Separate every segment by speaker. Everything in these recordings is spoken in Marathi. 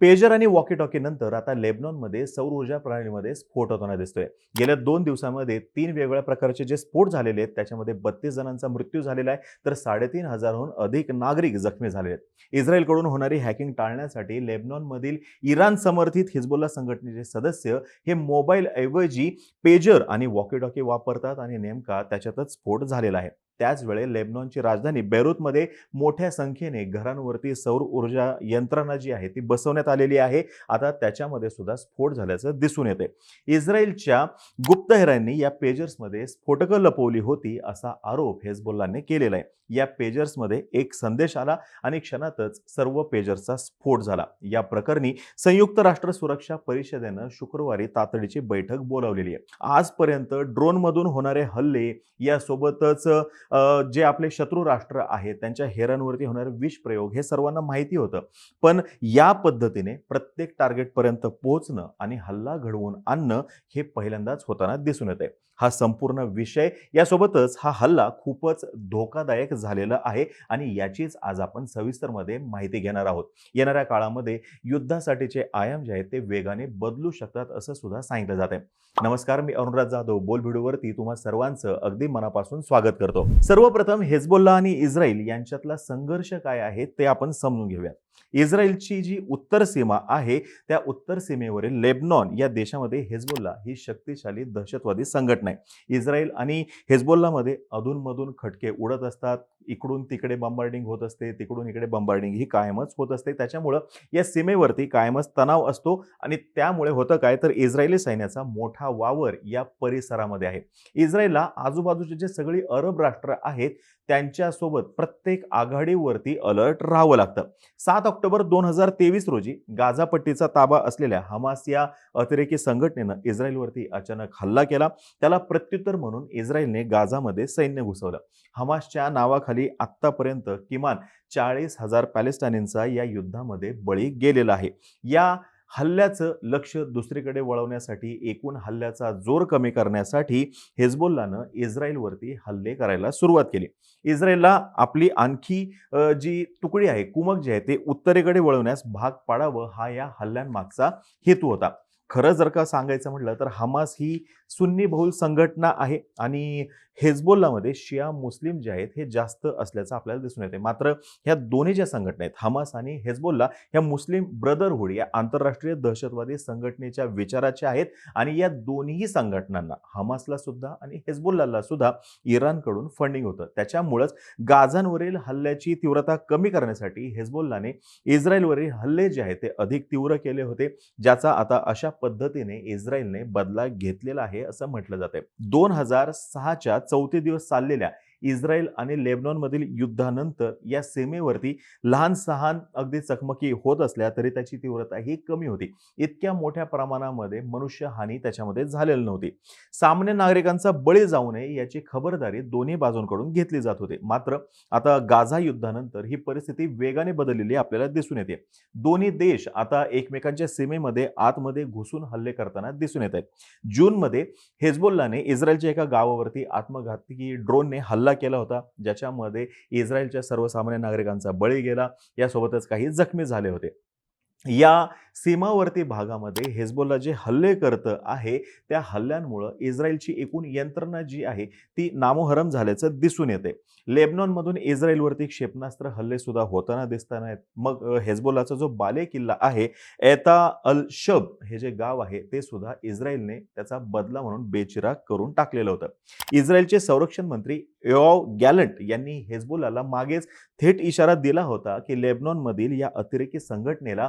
Speaker 1: पेजर आणि वॉकी टॉकी नंतर आता लेबनॉनमध्ये सौर ऊर्जा प्रणालीमध्ये स्फोट होताना दिसतोय. गेल्या दोन दिवसामध्ये तीन वेगवेगळ्या प्रकारचे जे स्फोट झालेले आहेत त्याच्यामध्ये बत्तीस जणांचा मृत्यू झालेला आहे तर साडेतीन हजारहून अधिक नागरिक जखमी झालेले आहेत. इस्रायलकडून होणारी हॅकिंग टाळण्यासाठी लेबनॉनमधील इराण समर्थित हिजबुल्ला संघटनेचे सदस्य हे मोबाईल ऐवजी पेजर आणि वॉकी टॉकी वापरतात आणि नेमका त्याच्यातच स्फोट झालेला आहे. त्याच लेबनॉनची राजधानी बेरूतमध्ये मोठ्या संख्येने घरांवरती सौर ऊर्जा यंत्रणा जी आहे ती बसवण्यात आलेली आहे. आता त्याच्यामध्ये सुद्धा स्फोट झाल्याचं दिसून येते इस्रायलच्या गुप्तहेरांनी या पेजर्समध्ये स्फोटकं लपवली होती असा आरोप हेजबोल्लाने केलेला आहे. या पेजर्समध्ये एक संदेश आला आणि क्षणातच सर्व पेजर्सचा स्फोट झाला. या प्रकरणी संयुक्त राष्ट्र सुरक्षा परिषदेनं शुक्रवारी तातडीची बैठक बोलावलेली आहे. आजपर्यंत ड्रोनमधून होणारे हल्ले यासोबतच जे आपले शत्रू राष्ट्र आहेत त्यांच्या हेरांवरती होणारे विष प्रयोग हे सर्वांना माहिती होतं. पण या पद्धतीने प्रत्येक टार्गेटपर्यंत पोहोचणं आणि हल्ला घडवून आणणं हे पहिल्यांदाच होताना दिसून येते हा संपूर्ण विषय. यासोबतच हा हल्ला खूपच धोकादायक झालेला आहे आणि याचीच आज आपण सविस्तरमध्ये माहिती घेणार आहोत. येणाऱ्या काळामध्ये युद्धासाठीचे आयाम जे आहेत ते वेगाने बदलू शकतात असं सुद्धा सांगितलं जात आहे. नमस्कार मी अनुराध जाधव. बोल व्हिडिओवरती तुम्हा सर्वांचं अगदी मनापासून स्वागत करतो. सर्वप्रथम हेजबोल्ला आणि इस्रायल यांच्यातला संघर्ष काय आहे ते आपण समजून घेऊया. इस्रायलची जी उत्तर सीमा आहे त्या उत्तर सीमेवरील लेबनॉन या देशामध्ये हेजबोल्ला ही शक्तिशाली दहशतवादी संघटना आहे. इस्रायल आणि हेजबोल्लामध्ये अधूनमधून खटके उडत असतात. इकडून तिकडे बंबार्डिंग होत असते तिकडून इकडे बंबार्डिंग ही कायमच होत असते. त्याच्यामुळं या सीमेवरती कायमच तणाव असतो आणि त्यामुळे होतं काय? तर इस्रायली सैन्याचा मोठा वावर या परिसरामध्ये आहे. इस्रायलला आजूबाजूचे जे सगळी अरब राष्ट्र आहेत त्यांच्यासोबत प्रत्येक आघाडीवरती अलर्ट राहावं लागतं. सात ऑक्टोबर दोन हजार तेवीस रोजी गाझापट्टीचा ताबा असलेल्या हमास या अतिरेकी संघटनेनं इस्रायलवरती अचानक हल्ला केला. त्याला प्रत्युत्तर म्हणून इस्रायलने गाझामध्ये सैन्य घुसवलं. हमासच्या नावाखाली आत्तापर्यंत किमान चाळीस हजार पॅलेस्टाईनचा या युद्धामध्ये बळी गेलेला आहे. या हल्ल्याचं लक्ष दुसरीकडे वळवण्यासाठी एकूण हल्ल्याचा जोर कमी करण्यासाठी हेजबुल्लानं इस्रायलवरती हल्ले करायला सुरुवात केली. इस्रायलला आपली आणखी जी तुकडी आहे कुमक जे आहे ते उत्तरेकडे वळवण्यास भाग पाडावं हा या हल्ल्यांमागचा हेतू होता. खरं जर का सांगायचं म्हटलं तर हमास ही सुन्नी बहुल संघटना आहे आणि हेजबोल्लामध्ये शिया मुस्लिम जे आहेत हे जास्त असल्याचं आपल्याला दिसून येते मात्र ह्या दोन्ही ज्या संघटना आहेत हमास आणि हेजबोल्ला ह्या मुस्लिम ब्रदरहुड या आंतरराष्ट्रीय दहशतवादी संघटनेच्या विचाराच्या आहेत आणि या दोन्ही संघटनांना हमासला सुद्धा आणि हेजबोल्लाला सुद्धा इराणकडून फंडिंग होतं. त्याच्यामुळंच गाझांवरील हल्ल्याची तीव्रता कमी करण्यासाठी हेजबोल्लाने इस्रायलवरील हल्ले जे आहेत ते अधिक तीव्र केले होते ज्याचा आता अशा पद्धतीने इस्रायलने बदला घेतलेला आहे. असं म्हटलं जाते दोन हजार सहाच्या चौथे दिवस चाललेल्या इस्रायल आणि लेबनॉनमधील युद्धानंतर या सीमेवरती लहान सहान अगदी चकमकी होत असल्या तरी त्याची तीव्रता ही कमी होती. इतक्या मोठ्या प्रमाणामध्ये मनुष्यहानी त्याच्यामध्ये झालेली नव्हती. सामान्य नागरिकांचा बळी जाऊ नये याची खबरदारी दोन्ही बाजूंकडून घेतली जात होती. मात्र आता गाझा युद्धानंतर ही परिस्थिती वेगाने बदललेली आपल्याला दिसून येते. दोन्ही देश आता एकमेकांच्या सीमेमध्ये आतमध्ये घुसून हल्ले करताना दिसून येत आहेत. जूनमध्ये हेजबोल्लाने इस्रायलच्या एका गावावरती आत्मघातकी ड्रोनने हल्ला केला होता ज्याच्यामध्ये इस्रायलच्या सर्वसामान्य नागरिकांचा बळी गेला. यासोबतच काही जखमी झाले होते. या सीमावर्ती भागामध्ये हेजबोला जे हल्ले करतं आहे त्या हल्ल्यांमुळं इस्रायलची एकूण यंत्रणा जी आहे ती नामोहरम झाल्याचं दिसून येते लेबनॉनमधून इस्रायलवरती क्षेपणास्त्र हल्ले सुद्धा होताना दिसताना आहेत. मग हेजबोलाचा जो बाले किल्ला आहे एता अल शब हे जे गाव आहे ते सुद्धा इस्रायलने त्याचा बदला म्हणून बेचिराग करून टाकलेलं होतं. इस्रायलचे संरक्षण मंत्री योव गॅलंट यांनी हेजबोलाला मागेच थेट इशारा दिला होता की लेबनॉनमधील या अतिरेकी संघटनेला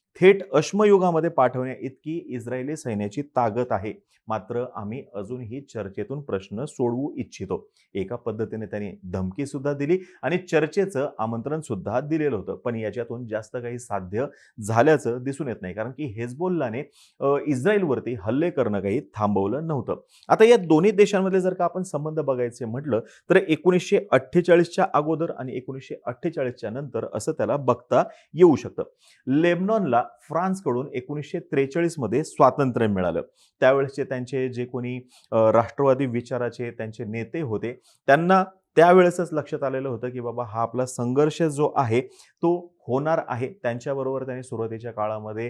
Speaker 1: थेट अश्मयुगामध्ये पाठवण्या इतकी इस्रायली सैन्याची ताकद आहे. मात्र आम्ही अजूनही चर्चेतून प्रश्न सोडवू इच्छितो. एका पद्धतीने त्यांनी धमकी सुद्धा दिली आणि चर्चेचं आमंत्रण सुद्धा दिलेलं होतं. पण याच्यातून जास्त काही साध्य झाल्याचं दिसून येत नाही. कारण की हेजबोल्लाने इस्रायलवरती हल्ले करणं काही थांबवलं नव्हतं. आता या दोन्ही देशांमध्ये जर का आपण संबंध बघायचे म्हटलं तर एकोणीसशे अठ्ठेचाळीसच्या अगोदर आणि एकोणीसशे अठ्ठेचाळीसच्या नंतर असं त्याला बघता येऊ शकतं. लेबनॉनला फ्रान्सकडून एकोणीसशे त्रेचाळीसमध्ये स्वातंत्र्य मिळालं. त्यावेळेसचे त्यांचे जे कोणी राष्ट्रवादी विचाराचे त्यांचे नेते होते त्यांना त्यावेळेसच लक्षात आलेलं होतं की बाबा हा आपला संघर्ष जो आहे तो होणार आहे. त्यांच्याबरोबर त्यांनी सुरुवातीच्या काळामध्ये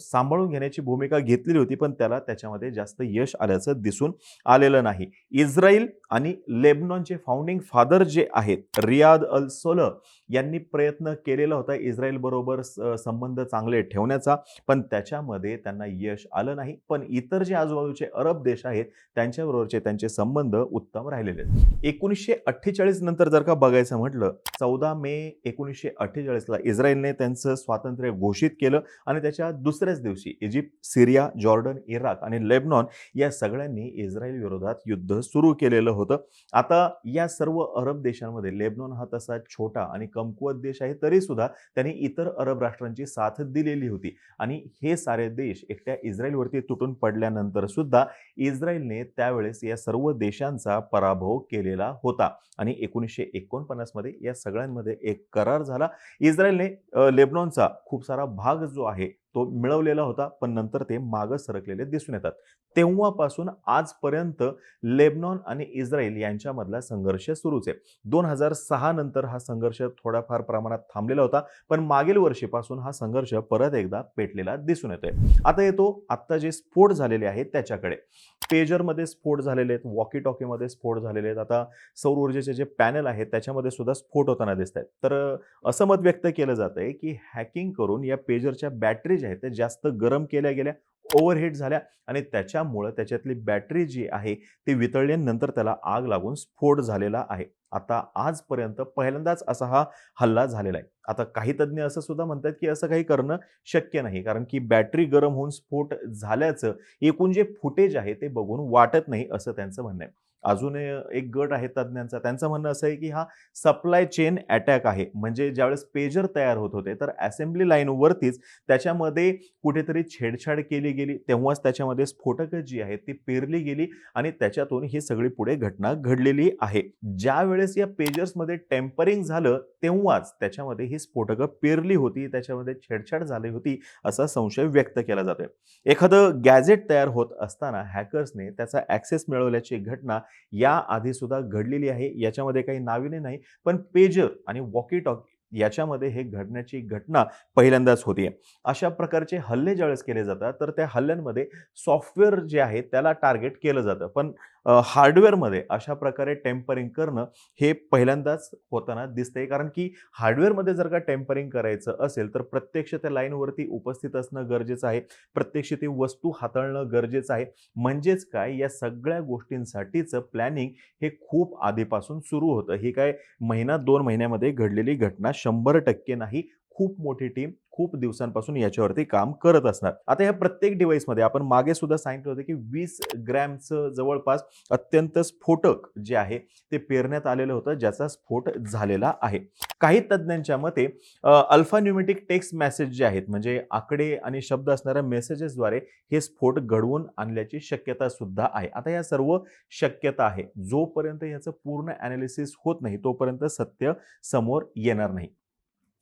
Speaker 1: सांभाळून घेण्याची भूमिका घेतलेली होती पण त्याला त्याच्यामध्ये जास्त यश आल्याचं दिसून आलेलं नाही. इस्रायल आणि लेबनॉनचे फाउंडिंग फादर जे आहेत रियाद अल सोलह यांनी प्रयत्न केलेला होता इस्रायल बरोबर संबंध चांगले ठेवण्याचा पण त्याच्यामध्ये त्यांना यश आलं नाही. पण इतर जे आजूबाजूचे अरब देश आहेत त्यांच्याबरोबरचे त्यांचे संबंध उत्तम राहिलेले आहेत. एकोणीसशे अठ्ठेचाळीस नंतर जर का बघायचं म्हटलं चौदा मे एकोणीसशे अठ्ठेचाळीस अठ्ठेचाळीसला इस्रायलने त्यांचं स्वातंत्र्य घोषित केलं आणि त्याच्या दुसऱ्याच दिवशी इजिप्त सिरिया जॉर्डन इराक आणि लेबनॉन या सगळ्यांनी इस्रायल विरोधात युद्ध सुरू केलेलं होतं. आता या सर्व अरब देशांमध्ये लेबनॉन हा तसा छोटा आणि कमकुवत देश आहे तरी सुद्धा त्यांनी इतर अरब राष्ट्रांची साथ दिलेली होती. आणि हे सारे देश एकट्या इस्रायलवरती तुटून पडल्यानंतर सुद्धा इस्रायलने त्यावेळेस या सर्व देशांचा पराभव केलेला होता. आणि एकोणीसशे एकोणपन्नासमध्ये या सगळ्यांमध्ये एक करार झाला. इस्रायलने लेबनॉनचा खूप सारा भाग जो आहे तो मिळवलेला होता पण नंतर ते मागं सरकलेले दिसून येतात. तेव्हापासून आजपर्यंत लेबनॉन आणि इस्रायल यांच्यामधला संघर्ष सुरूच आहे. दोन हजार सहा नंतर हा संघर्ष थोड्याफार प्रमाणात थांबलेला होता पण मागील वर्षीपासून हा संघर्ष परत एकदा पेटलेला दिसून येतोय. आता येतो आत्ता जे स्फोट झालेले आहेत त्याच्याकडे. पेजरमध्ये स्फोट झालेले आहेत वॉकी टॉकीमध्ये स्फोट झालेले आहेत. आता सौर ऊर्जेचे जे पॅनल आहेत त्याच्यामध्ये सुद्धा स्फोट होताना दिसत आहेत. तर असं मत व्यक्त केलं जात आहे की हॅकिंग करून या पेजरच्या बॅटरी ज्या आहेत त्या जास्त गरम केल्या गेल्या ओव्हरहीट झाल्या आणि त्याच्यामुळं त्याच्यातली बॅटरी जी आहे ती वितळल्यानंतर त्याला आग लागून स्फोट झालेला आहे. आता आजपर्यंत पहिल्यांदाच असा हा हल्ला झालेला आहे. आता काही तज्ज्ञ असं सुद्धा म्हणतात की असं काही करणं शक्य नाही कारण की बॅटरी गरम होऊन स्फोट झाल्याचं एकूण जे फुटेज आहे ते बघून वाटत नाही असं त्यांचं म्हणणं आहे. अजून एक गट आहे तज्ज्ञांचा. त्यांचं म्हणणं असं आहे की हा सप्लाय चेन अटॅक आहे. म्हणजे ज्यावेळेस पेजर तयार होत होते तर असेंब्ली लाईनवरतीच त्याच्यामध्ये कुठेतरी छेडछाड केली गेली. तेव्हाच त्याच्यामध्ये स्फोटकं जी आहेत ती पेरली गेली आणि त्याच्यातून ही सगळी पुढे घटना घडलेली आहे. ज्या वेळेस या पेजर्समध्ये टेम्परिंग झालं तेव्हाच त्याच्यामध्ये ही स्फोटकं पेरली होती त्याच्यामध्ये छेडछाड झाली होती असा संशय व्यक्त केला जातोय. एखादं गॅझेट तयार होत असताना हॅकर्सने त्याचा ॲक्सेस मिळवल्याची घटना या आधी सुद्धा घडलेली आहे याच्यामध्ये काही नाविन्य नाही पण पेजर आणि वॉकी टॉक याच्यामध्ये हे घडण्याची घटना पहिल्यांदाच होती. अशा प्रकारचे हल्ले ज्यावेळेस केले जातात तर त्या हल्ल्यांमध्ये सॉफ्टवेअर जे आहे त्याला टार्गेट केलं जातं. पण हार्डवेअरमध्ये अशा प्रकारे टेम्परिंग करणं हे पहिल्यांदाच होताना दिसतंय. कारण की हार्डवेअरमध्ये जर का टेम्परिंग करायचं असेल तर प्रत्यक्ष त्या लाईनवरती उपस्थित असणं गरजेचं आहे. प्रत्यक्ष ती वस्तू हाताळणं गरजेचं आहे. म्हणजेच काय? या सगळ्या गोष्टींसाठीचं प्लॅनिंग हे खूप आधीपासून सुरू होतं. ही काय महिना दोन महिन्यामध्ये घडलेली घटना शंभर टक्के नाही खूप मोठी टीम खूप दिवसांपासून याच्यावरती काम करत असणार. आता ह्या प्रत्येक डिव्हाइसमध्ये आपण मागे सुद्धा सांगितलं होतं की वीस ग्रॅमचं जवळपास अत्यंत स्फोटक जे आहे ते पेरण्यात आलेलं होतं ज्याचा स्फोट झालेला आहे. काही तज्ज्ञांच्या मते अल्फान्युमेटिक टेक्स्ट मेसेज जे आहेत म्हणजे आकडे आणि शब्द असणाऱ्या मेसेजेसद्वारे हे स्फोट घडवून आणल्याची शक्यता सुद्धा आहे. आता या सर्व शक्यता आहे. जोपर्यंत याचं पूर्ण अनालिसिस होत नाही तोपर्यंत सत्य समोर येणार नाही.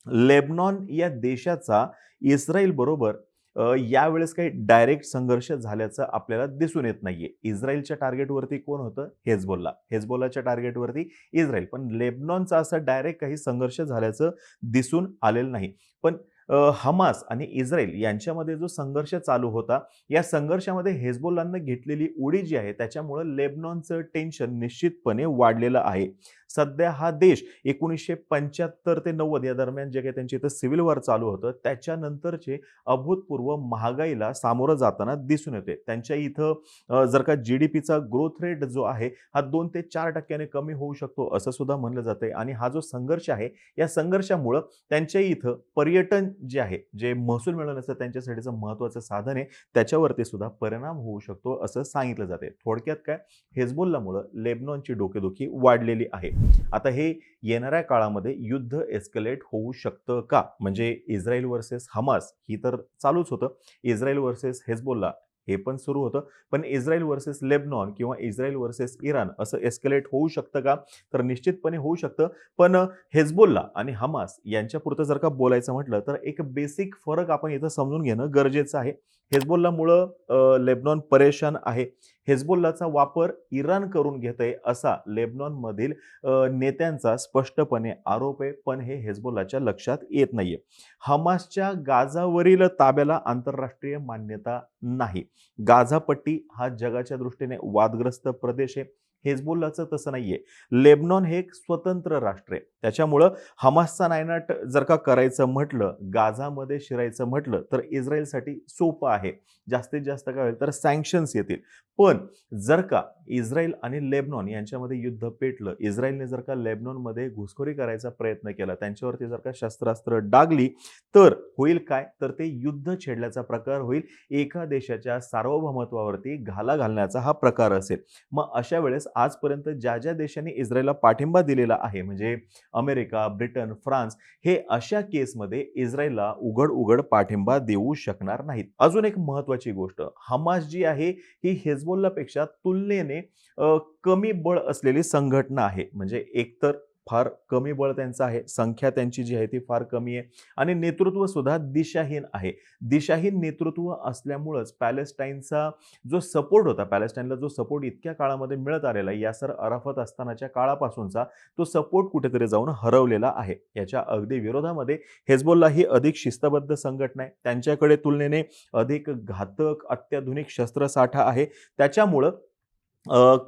Speaker 1: लेबनॉन या देशाचा इस्रायलबरोबर यावेळेस काही डायरेक्ट संघर्ष झाल्याचं आपल्याला दिसून येत नाहीये. इस्रायलच्या टार्गेटवरती कोण होतं? हेजबोल्ला हेजबोल्लाच्या टार्गेटवरती इस्रायल. पण लेबनॉनचा असं डायरेक्ट काही संघर्ष झाल्याचं दिसून आलेलं नाही. पण हमास आणि इस्रायल यांच्यामध्ये जो संघर्ष चालू होता या संघर्षामध्ये हेजबोलानं घेतलेली उडी जी आहे त्याच्यामुळं लेबनॉनचं टेन्शन निश्चितपणे वाढलेलं आहे. सध्या हा देश एकोणीसशे पंच्याहत्तर ते नव्वद या दरम्यान जे काही त्यांच्या इथं सिव्हिल वॉर चालू होतं त्याच्यानंतरचे अभूतपूर्व महागाईला सामोरं जाताना दिसून येते त्यांच्या इथं जर का जी डी पीचा ग्रोथ रेट जो आहे हा दोन ते चार टक्क्याने कमी होऊ शकतो असं सुद्धा म्हणलं जातंय. आणि हा जो संघर्ष आहे या संघर्षामुळं त्यांच्या इथं पर्यटन जे आहे जे महसूल मिळवण्याचं त्यांच्यासाठीचं महत्त्वाचं साधन आहे त्याच्यावरती सुद्धा परिणाम होऊ शकतो असं सांगितलं जाते थोडक्यात काय? हेजबोल्लामुळं लेबनॉनची डोकेदुखी वाढलेली आहे. आता हे येणाऱ्या काळामध्ये युद्ध एस्कलेट होऊ शकतं का? म्हणजे इस्रायल वर्सेस हमास ही तर चालूच होतं. इस्रायल वर्सेस हेजबोल्ला हे पण सुरू होतं. पण इस्रायल वर्सेस लेबनॉन किंवा इस्रायल वर्सेस इराण असं एस्केलेट होऊ शकतं का? तर निश्चितपणे होऊ शकतं. पण हेजबोल्ला आणि हमास यांच्यापुरतं जर का बोलायचं म्हटलं तर एक बेसिक फरक आपण इथं समजून घेणं गरजेचं आहे. हेजबोल्लामुळं लेबनॉन परेशान आहे. हेजबोल्लाचा वापर इराण करून घेत आहे असा लेबनॉनमधील नेत्यांचा स्पष्टपणे आरोप आहे. पण हे हेजबोल्लाच्या लक्षात येत नाहीये. हमासच्या गाजावरील ताब्याला आंतरराष्ट्रीय मान्यता नाही. गाझापट्टी हा जगाच्या दृष्टीने वादग्रस्त प्रदेश आहे. हेजबोल्लाचं तसं नाही आहे लेबनॉन हे एक स्वतंत्र राष्ट्र आहे. त्याच्यामुळं हमासचा नायनाट जर का करायचं म्हटलं गाझामध्ये शिरायचं म्हटलं तर इस्रायलसाठी सोपं आहे. जास्तीत जास्त काय होईल तर सँक्शन्स येतील. पण जर का इस्रायल आणि लेबनॉन यांच्यामध्ये युद्ध पेटलं इस्रायलने जर का लेबनॉनमध्ये घुसखोरी करायचा प्रयत्न केला त्यांच्यावरती जर का शस्त्रास्त्र डागली तर होईल काय? तर ते युद्ध छेडल्याचा प्रकार होईल. एका देशाच्या सार्वभौमत्वावरती घाला घालण्याचा हा प्रकार असेल. मग अशा वेळेस आजपर्यंत ज्या ज्या देशांनी इस्रायलला पाठिंबा दिलेला आहे म्हणजे अमेरिका ब्रिटन फ्रान्स हे अशा केसमध्ये इस्रायलला उघड उघड पाठिंबा देऊ शकणार नाहीत. अजून एक महत्वाची गोष्ट हमास जी आहे ही हिजबोल्लापेक्षा तुलनेने कमी बळ असलेली संघटना आहे. म्हणजे एकतर फार कमी बळ त्यांचं आहे. संख्या त्यांची जी आहे ती फार कमी आहे. आणि नेतृत्व सुद्धा दिशाहीन आहे. दिशाहीन नेतृत्व असल्यामुळंच पॅलेस्टाईनचा जो सपोर्ट होता पॅलेस्टाईनला जो सपोर्ट इतक्या काळामध्ये मिळत आलेला आहे यासर अराफत असतानाच्या काळापासूनचा तो सपोर्ट कुठेतरी जाऊन हरवलेला आहे. याच्या अगदी विरोधामध्ये हेजबोल्ला ही अधिक शिस्तबद्ध संघटना आहे. त्यांच्याकडे तुलनेने अधिक घातक अत्याधुनिक शस्त्रसाठा आहे. त्याच्यामुळं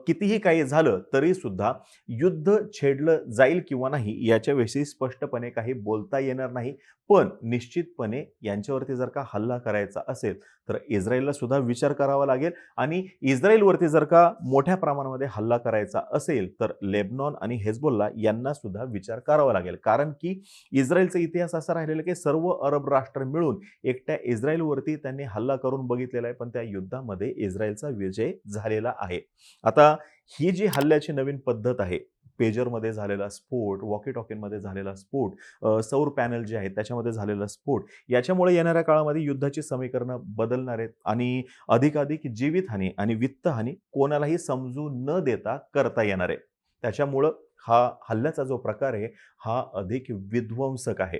Speaker 1: कितीही काही झालं तरी सुद्धा युद्ध छेडलं जाईल किंवा नाही याच्याविषयी स्पष्टपणे काही बोलता येणार नाही. पण निश्चितपणे यांच्यावरती जर का हल्ला करायचा असेल तर इस्रायलला सुद्धा विचार करावा लागेल. आणि इस्रायलवरती जर का मोठ्या प्रमाणामध्ये हल्ला करायचा असेल तर लेबनॉन आणि हेजबोल्ला यांना सुद्धा विचार करावा लागेल. कारण की इस्रायलचा इतिहास असा राहिलेला की सर्व अरब राष्ट्र मिळून एकट्या इस्रायलवरती त्यांनी हल्ला करून बघितलेला आहे पण त्या युद्धामध्ये इस्रायलचा विजय झालेला आहे. आता ही जी हल्ल्याची नवीन पद्धत आहे पेजरमध्ये झालेला स्फोट वॉकी टॉकीमध्ये झालेला स्फोट सौर पॅनल जे आहेत त्याच्यामध्ये झालेला स्फोट याच्यामुळे येणाऱ्या काळामध्ये युद्धाची समीकरणं बदलणार आहेत आणि अधिकाधिक जीवितहानी आणि वित्तहानी कोणालाही समजू न देता करता येणार आहे. त्याच्यामुळं हा हल्ल्याचा जो प्रकार आहे हा अधिक विध्वंसक आहे.